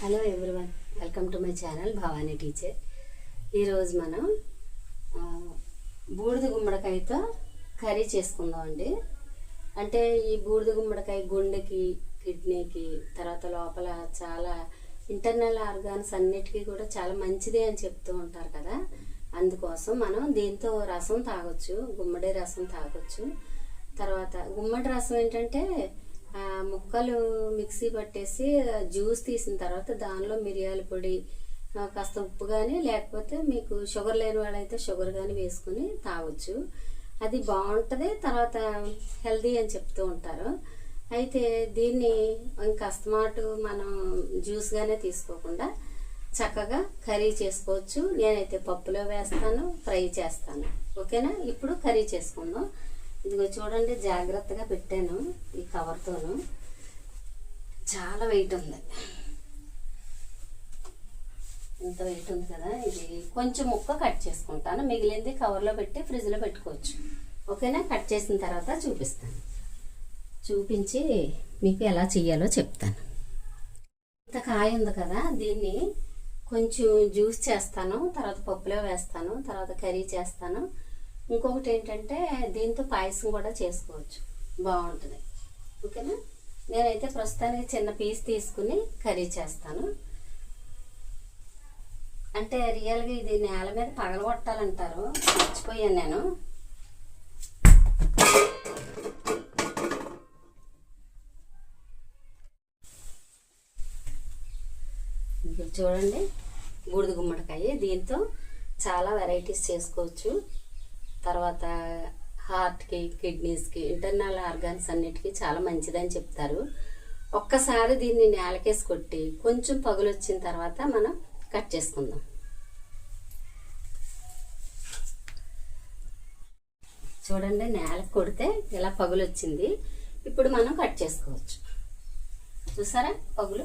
Hello everyone welcome to my channel Bhavani teacher ఈరోజు మనం బూడిద గుమ్మడికాయతో కర్రీ చేసుకుందాం అండి. అంటే ఈ బూడిద గుమ్మడికాయ గుండెకి కిడ్నీకి తర్వాత లోపల చాలా ఇంటర్నల్ ఆర్గాన్స్ అన్నిటికీ కూడా చాలా మంచిది అని చెప్తూ ఉంటారు కదా. అందుకోసం మనం దీంతో రసం తాగొచ్చు గుమ్మడి రసం తాగొచ్చు. తర్వాత గుమ్మడి రసం ఏంటంటే ముక్కలు మిక్సీ పట్టేసి జ్యూస్ తీసిన తర్వాత దానిలో మిరియాల పొడి కాస్త ఉప్పు కానీ లేకపోతే మీకు షుగర్ లేని వాళ్ళైతే షుగర్ కానీ వేసుకుని తాగొచ్చు. అది బాగుంటుంది తర్వాత హెల్దీ అని చెప్తూ ఉంటారు. అయితే దీన్ని ఇంకస్తమాటు మనం జ్యూస్గానే తీసుకోకుండా చక్కగా కర్రీ చేసుకోవచ్చు. నేనైతే పప్పులో వేస్తాను ఫ్రై చేస్తాను. ఓకేనా? ఇప్పుడు కర్రీ చేసుకుందాం. ఇదిగో చూడండి జాగ్రత్తగా పెట్టాను ఈ కవర్తోను చాలా వెయిట్ ఉంది. ఇంత వెయిట్ ఉంది కదా ఇది కొంచెం ముక్క కట్ చేసుకుంటాను. మిగిలింది కవర్లో పెట్టి ఫ్రిడ్జ్లో పెట్టుకోవచ్చు. ఓకేనా? కట్ చేసిన తర్వాత చూపిస్తాను. చూపించి మీకు ఎలా చెయ్యాలో చెప్తాను. ఇంత కాయ ఉంది కదా దీన్ని కొంచెం జ్యూస్ చేస్తాను. తర్వాత పప్పులో వేస్తాను. తర్వాత కర్రీ చేస్తాను. ఇంకొకటి ఏంటంటే దీంతో పాయసం కూడా చేసుకోవచ్చు. బాగుంటుంది. ఓకేనా? నేనైతే ప్రస్తుతానికి చిన్న పీస్ తీసుకుని కర్రీ చేస్తాను. అంటే రియల్గా ఇది నేల మీద పగలగొట్టాలంటారు. మర్చిపోయాను నేను. చూడండి. బూడిద గుమ్మడికాయ. దీంతో చాలా వెరైటీస్ చేసుకోవచ్చు. తర్వాత హార్ట్కి కిడ్నీస్కి ఇంటర్నల్ ఆర్గాన్స్ అన్నిటికీ చాలా మంచిదని చెప్తారు. ఒక్కసారి దీన్ని నేలకేసి కొట్టి కొంచెం పగులు వచ్చిన తర్వాత మనం కట్ చేసుకుందాం. చూడండి నేలకు కొడితే ఇలా పగులు వచ్చింది ఇప్పుడు మనం కట్ చేసుకోవచ్చు. చూసారా పగులు?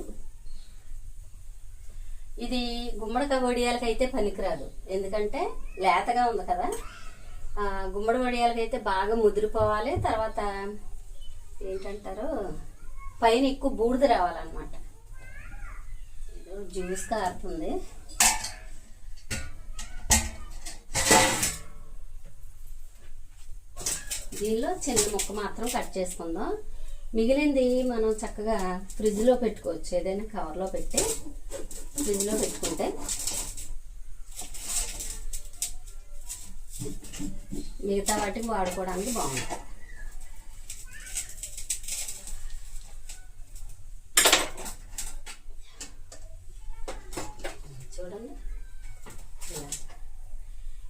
ఇది గుమ్మడికాయ వడియాలకైతే అయితే పనికిరాదు. ఎందుకంటే లేతగా ఉంది కదా. గుమ్మడి వడియాలకి అయితే బాగా ముదిరిపోవాలి. తర్వాత ఏంటంటారు? పైన ఎక్కువ బూడిద రావాలన్నమాట. జ్యూస్ కారుతుంది. దీనిలో చిన్న ముక్క మాత్రం కట్ చేసుకుందాం. మిగిలింది మనం చక్కగా ఫ్రిడ్జ్లో పెట్టుకోవచ్చు. ఏదైనా కవర్లో పెట్టి ఫ్రిడ్జ్లో పెట్టుకుంటే మిగతా వాటికి వాడుకోవడానికి బాగుంటుంది. చూడండి.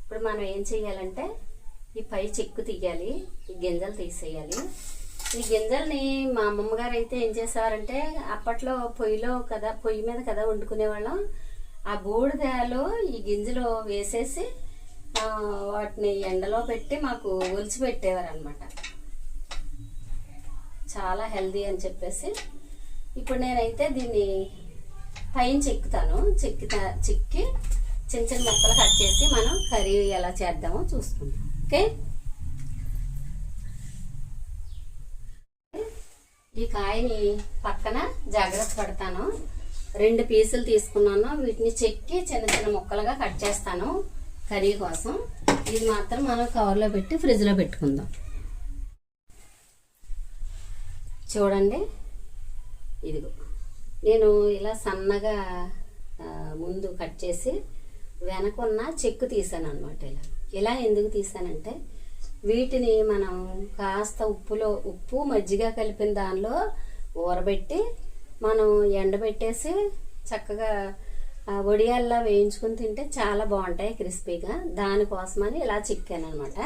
ఇప్పుడు మనం ఏం చేయాలంటే ఈ పై చెక్కు తీయాలి ఈ గింజలు తీసేయాలి. ఈ గింజల్ని మా అమ్మమ్మగారు అయితే ఏం చేసేవారంటే అప్పట్లో పొయ్యిలో కదా పొయ్యి మీద కదా వండుకునేవాళ్ళం. ఆ బూడిదలో ఈ గింజలు వేసేసి వాటిని ఎండలో పెట్టి మాకు ఒలిచి పెట్టేవారు అనమాట చాలా హెల్దీ అని చెప్పేసి. ఇప్పుడు నేనైతే దీన్ని పైన చెక్కుతాను. చెక్కి చెక్కి చిన్న చిన్న ముక్కలు కట్ చేసి మనం కర్రీ ఎలా చేద్దామో చూసుకుందాం. ఓకే? ఈ కాయని పక్కన జాగ్రత్త పడతాను. రెండు పీసులు తీసుకున్నాను. వీటిని చెక్కి చిన్న చిన్న ముక్కలుగా కట్ చేస్తాను. కర్రీ కోసం ఇది మాత్రం మనం కవర్లో పెట్టి ఫ్రిడ్జ్లో పెట్టుకుందాం. చూడండి. ఇదిగో. నేను ఇలా సన్నగా ముందు కట్ చేసి వెనకున్న చెక్కు తీసాను అనమాట ఇలా. ఇలా ఎందుకు తీసానంటే వీటిని మనం కాస్త ఉప్పులో ఉప్పు మజ్జిగ కలిపిన దానిలో ఊరబెట్టి మనం ఎండబెట్టేసి చక్కగా వడియాల్లో వేయించుకుని తింటే చాలా బాగుంటాయి క్రిస్పీగా. దానికోసమని ఇలా చిక్కాను అనమాట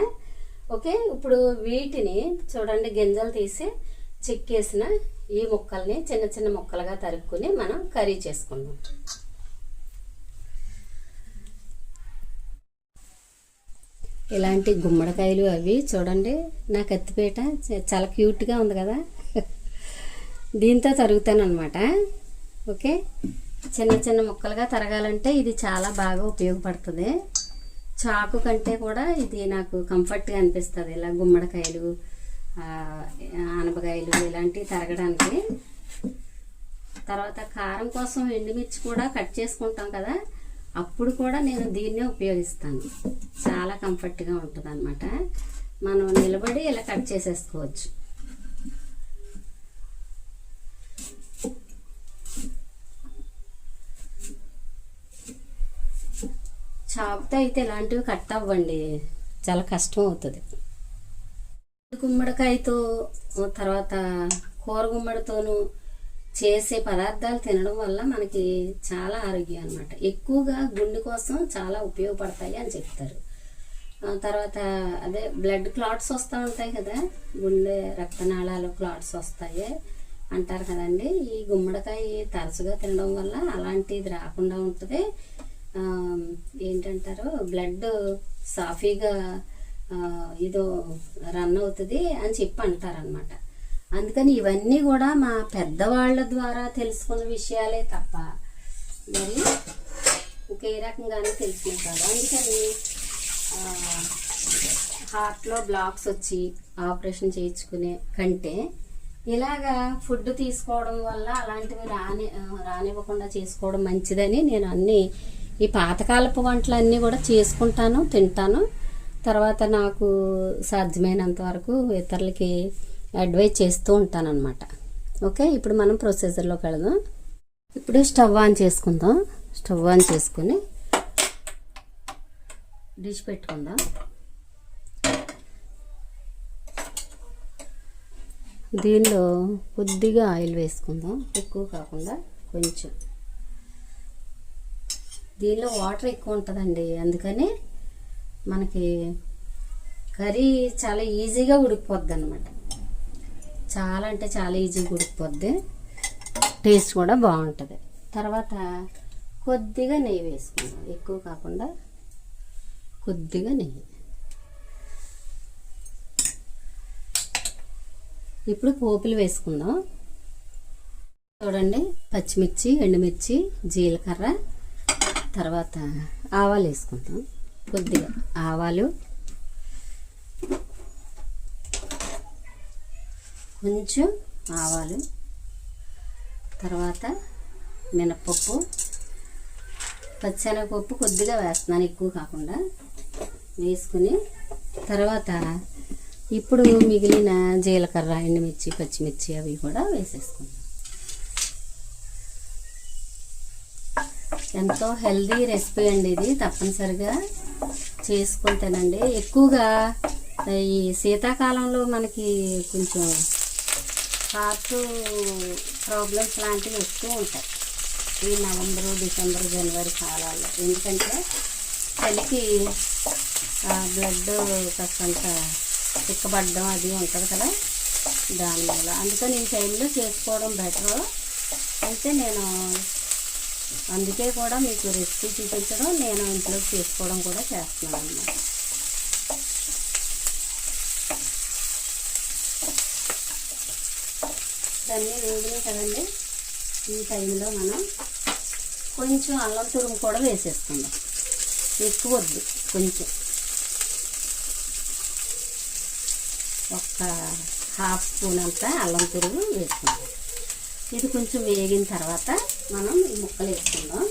ఓకే ఇప్పుడు వీటిని చూడండి గింజలు తీసి చిక్కేసిన ఈ ముక్కల్ని చిన్న చిన్న ముక్కలుగా తరుక్కుని మనం కర్రీ చేసుకుందాం. ఇలాంటి గుమ్మడికాయలు అవి చూడండి నా కత్తిపేట చాలా క్యూట్గా ఉంది కదా. దీంతో తరుగుతాను అనమాట ఓకే? చిన్న చిన్న ముక్కలుగా తరగాలంటే ఇది చాలా బాగా ఉపయోగపడుతుంది. చాకు కంటే కూడా ఇది నాకు కంఫర్ట్గా అనిపిస్తుంది. ఇలా గుమ్మడికాయలు అనపకాయలు ఆనపకాయలు ఇలాంటివి తరగడానికి. తర్వాత కారం కోసం ఎండుమిర్చి కూడా కట్ చేసుకుంటాం కదా అప్పుడు కూడా నేను దీన్నే ఉపయోగిస్తాను. చాలా కంఫర్ట్గా ఉంటుంది అనమాట మనం నిలబడి ఇలా కట్ చేసేసుకోవచ్చు. చాకుతో అయితే ఇలాంటివి కట్ అవ్వండి. చాలా కష్టం అవుతుంది. గుమ్మడికాయతో తర్వాత కూర గుమ్మడితోనూ చేసే పదార్థాలు తినడం వల్ల మనకి చాలా ఆరోగ్యం అనమాట ఎక్కువగా గుండె కోసం చాలా ఉపయోగపడతాయి అని చెప్తారు. తర్వాత అదే బ్లడ్ క్లాట్స్ వస్తూ ఉంటాయి కదా. గుండె రక్తనాళాలు క్లాట్స్ వస్తాయి అంటారు కదండి. ఈ గుమ్మడికాయ తరచుగా తినడం వల్ల అలాంటిది రాకుండా ఉంటుంది. ఏంటంటారు? బ్లడ్ సాఫీగా ఏదో ఇదో రన్ అవుతుంది అని చెప్పి అంటారనమాట అందుకని ఇవన్నీ కూడా మా పెద్దవాళ్ళ ద్వారా తెలుసుకున్న విషయాలే తప్ప మరి ఒకే రకంగానే తెలుసుకుంటారు కాదు. అందుకని హార్ట్లో బ్లాక్స్ వచ్చి ఆపరేషన్ చేయించుకునే కంటే ఇలాగా ఫుడ్ తీసుకోవడం వల్ల అలాంటివి రాని రానివ్వకుండా చేసుకోవడం మంచిదని నేను అన్ని ఈ పాతకాలపు వంటలు అన్నీ కూడా చేసుకుంటాను తింటాను. తర్వాత నాకు సాధ్యమైనంత వరకు ఇతరులకి అడ్వైజ్ చేస్తూ ఉంటాను అనమాట ఓకే ఇప్పుడు మనం ప్రొసీజర్లోకి వెళదాం. ఇప్పుడు స్టవ్ ఆన్ చేసుకుందాం. స్టవ్ ఆన్ చేసుకుని డిష్ పెట్టుకుందాం. దీనిలో కొద్దిగా ఆయిల్ వేసుకుందాం. ఎక్కువ కాకుండా కొంచెం. దీనిలో వాటర్ ఎక్కువ ఉంటుందండి. అందుకని మనకి కర్రీ చాలా ఈజీగా ఉడికిపోద్ది అనమాట చాలా అంటే చాలా ఈజీగా ఉడికిపోద్ది. టేస్ట్ కూడా బాగుంటుంది. తర్వాత కొద్దిగా నెయ్యి వేసుకుందాం. ఎక్కువ కాకుండా కొద్దిగా నెయ్యి. ఇప్పుడు పోపులు వేసుకుందాం. చూడండి పచ్చిమిర్చి ఎండుమిర్చి జీలకర్ర తర్వాత ఆవాలు వేసుకుందాం కొద్దిగా ఆవాలు. కొంచెం ఆవాలు. తర్వాత మినప్పప్పు పచ్చెనగపప్పు కొద్దిగా వేస్తున్నాను ఎక్కువ కాకుండా. వేసుకుని తర్వాత ఇప్పుడు మిగిలిన జీలకర్ర ఎండుమిర్చి పచ్చిమిర్చి అవి కూడా వేసేసుకుందాం. ఎంతో హెల్దీ రెసిపీ అండి ఇది. తప్పనిసరిగా చేసుకొని తినండి. ఎక్కువగా ఈ శీతాకాలంలో మనకి కొంచెం హార్ట్ ప్రాబ్లమ్స్ లాంటివి వస్తూ ఉంటాయి. ఈ నవంబరు డిసెంబర్ జనవరి కాలాల్లో. ఎందుకంటే చలికి బ్లడ్ కాస్తంత చిక్కబడడం అది ఉంటుంది కదా దానివల్ల. అందుకని ఈ టైంలో చేసుకోవడం బెటర్. అయితే నేను అందుకే కూడా మీకు రెసిపీ చూపించడం నేను ఇంట్లో చేసుకోవడం కూడా చేస్తున్నాను అన్నమాట. ఇవన్నీ వేగినాయి కదండి. ఈ టైంలో మనం కొంచెం అల్లం తురుము కూడా వేసేసుకుందాం. ఎక్కువ వద్దు కొంచెం. ఒక హాఫ్ స్పూన్ అంతా అల్లం తురుము వేసుకుందాం. ఇది కొంచెం వేగిన తర్వాత మనం ఈ ముక్కలు వేసుకుందాం.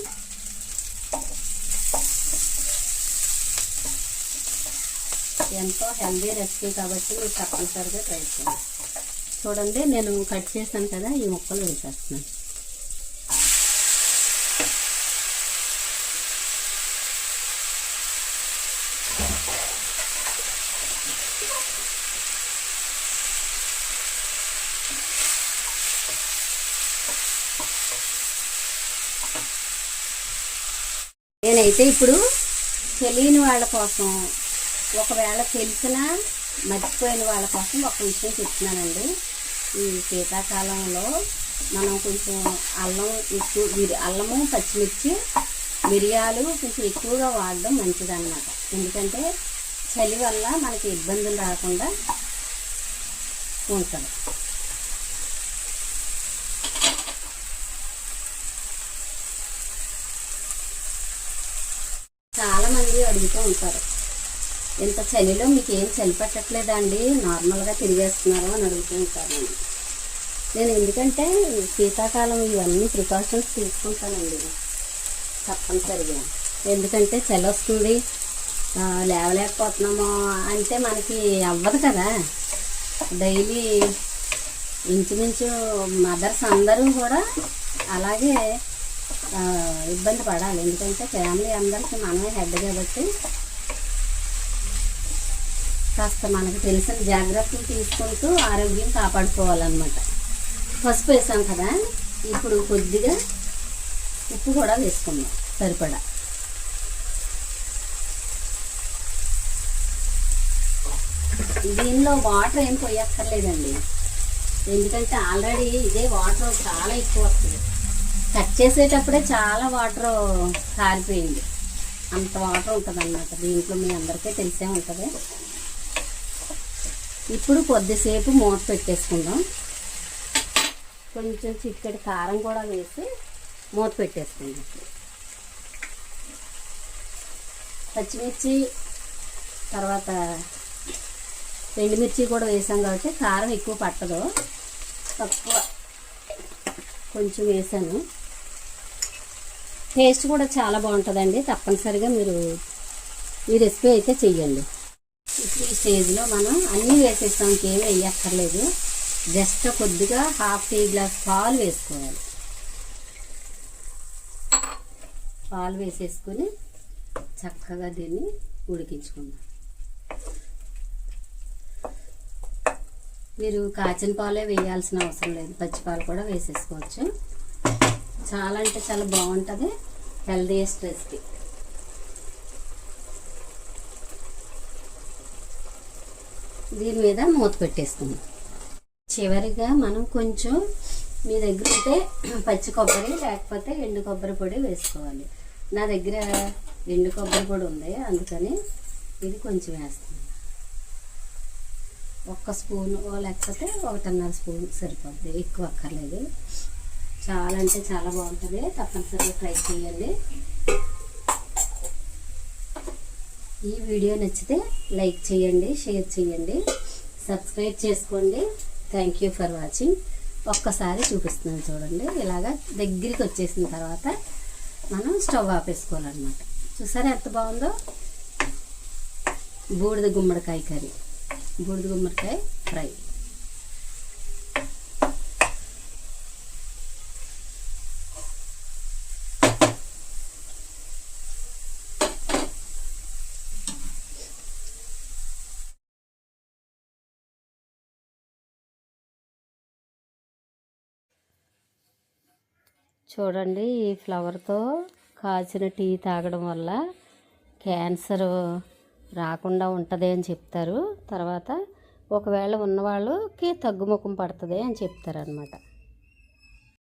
ఎంతో హెల్దీ రెసిపీ కాబట్టి మీరు తప్పనిసరిగా ట్రై చేయండి. చూడండి నేను కట్ చేశాను కదా ఈ ముక్కలు వేసేస్తున్నాను. అయితే ఇప్పుడు తెలియని వాళ్ళ కోసం ఒకవేళ తెలిసినా మర్చిపోయిన వాళ్ళ కోసం ఒక విషయం చెప్తున్నానండి. ఈ శీతాకాలంలో మనం కొంచెం అల్లం ఎక్కువ మిరి అల్లము పచ్చిమిర్చి మిరియాలు కొంచెం ఎక్కువగా వాడడం మంచిదన్నమాట. ఎందుకంటే చలి వల్ల మనకి ఇబ్బందులు రాకుండా ఉంటుంది చాలా మంది అడుగుతూ ఉంటారు. ఇంత చలిలో మీకు ఏం చలి పెట్టట్లేదా అండి నార్మల్గా తిరిగేస్తున్నారు అని అడుగుతూ ఉంటాను నేను ఎందుకంటే శీతాకాలం ఇవన్నీ ప్రికాషన్స్ తీసుకుంటానండి. తప్పనిసరిగా. ఎందుకంటే చలి వస్తుంది. లేవలేకపోతున్నామో లేవలేకపోతున్నాము అంటే మనకి అవ్వదు కదా. డైలీ ఇంచుమించు మదర్స్ అందరూ కూడా అలాగే ఇబ్బంది పడాలి. ఎందుకంటే ఫ్యామిలీ అందరికీ మనమే హెడ్ కాబట్టి కాస్త మనకు తెలిసిన జాగ్రత్తలు తీసుకుంటూ ఆరోగ్యం కాపాడుకోవాలన్నమాట. పసుపు వేసాం కదా? ఇప్పుడు కొద్దిగా ఉప్పు కూడా వేసుకుందాం. సరిపడా. దీనిలో వాటర్ ఏం పోయక్కర్లేదండి. ఎందుకంటే ఆల్రెడీ ఇదే వాటర్ చాలా ఎక్కువ వస్తుంది. కట్ చేసేటప్పుడే చాలా వాటర్ కారిపోయింది. అంత వాటర్ ఉంటుంది అన్నమాట దీంట్లో మీ అందరికీ తెలిసే ఉంటుంది. ఇప్పుడు కొద్దిసేపు మూత పెట్టేసుకుందాం. కొంచెం చిక్కటి కారం కూడా వేసి మూత పెట్టేసుకుందాం. పచ్చిమిర్చి తర్వాత ఎండుమిర్చి కూడా వేసాం కాబట్టి కారం ఎక్కువ పట్టదు. తక్కువ కొంచెం వేసాను. టేస్ట్ కూడా చాలా బాగుంటుందండి. తప్పనిసరిగా మీరు ఈ రెసిపీ అయితే చెయ్యండి. ఇప్పుడు ఈ స్టేజ్లో మనం అన్నీ వేసేస్తాం. ఇంకేమీ వేయక్కర్లేదు. జస్ట్ కొద్దిగా హాఫ్ టీ గ్లాస్ పాలు వేసుకోవాలి. పాలు వేసేసుకొని చక్కగా దీన్ని ఉడికించుకుందాం. మీరు కాచిన పాలే వేయాల్సిన అవసరం లేదు. పచ్చి పాలు కూడా వేసేసుకోవచ్చు. చాలా అంటే చాలా బాగుంటుంది. హెల్దీయెస్ట్ రెసిపీ దీని మీద మూత పెట్టేసుకుందాం. చివరిగా మనం కొంచెం మీ దగ్గర ఉంటే పచ్చి కొబ్బరి లేకపోతే ఎండు కొబ్బరి పొడి వేసుకోవాలి. నా దగ్గర ఎండు కొబ్బరి పొడి ఉంది అందుకని ఇది కొంచెం వేస్తాను. ఒక్క స్పూన్ లేకపోతే ఒకటిన్నర స్పూన్ సరిపోద్ది ఎక్కువ అక్కర్లేదు. చాలా అంటే చాలా బాగుంటుంది. తప్పనిసరిగా ట్రై చేయండి. ఈ వీడియో నచ్చితే లైక్ చేయండి షేర్ చేయండి సబ్స్క్రైబ్ చేసుకోండి. థ్యాంక్ యూ ఫర్ వాచింగ్ ఒక్కసారి చూపిస్తున్నాను చూడండి. ఇలాగా దగ్గరికి వచ్చేసిన తర్వాత మనం స్టవ్ ఆపేసుకోవాలన్నమాట. చూసారా ఎంత బాగుందో? బూడిద గుమ్మడికాయ కర్రీ. బూడిద గుమ్మడికాయ ఫ్రై. చూడండి ఈ ఫ్లవర్తో కాచిన టీ తాగడం వల్ల క్యాన్సర్ రాకుండా ఉంటుంది అని చెప్తారు. తర్వాత ఒకవేళ ఉన్నవాళ్ళకి తగ్గుముఖం పడుతుంది అని చెప్తారు అనమాట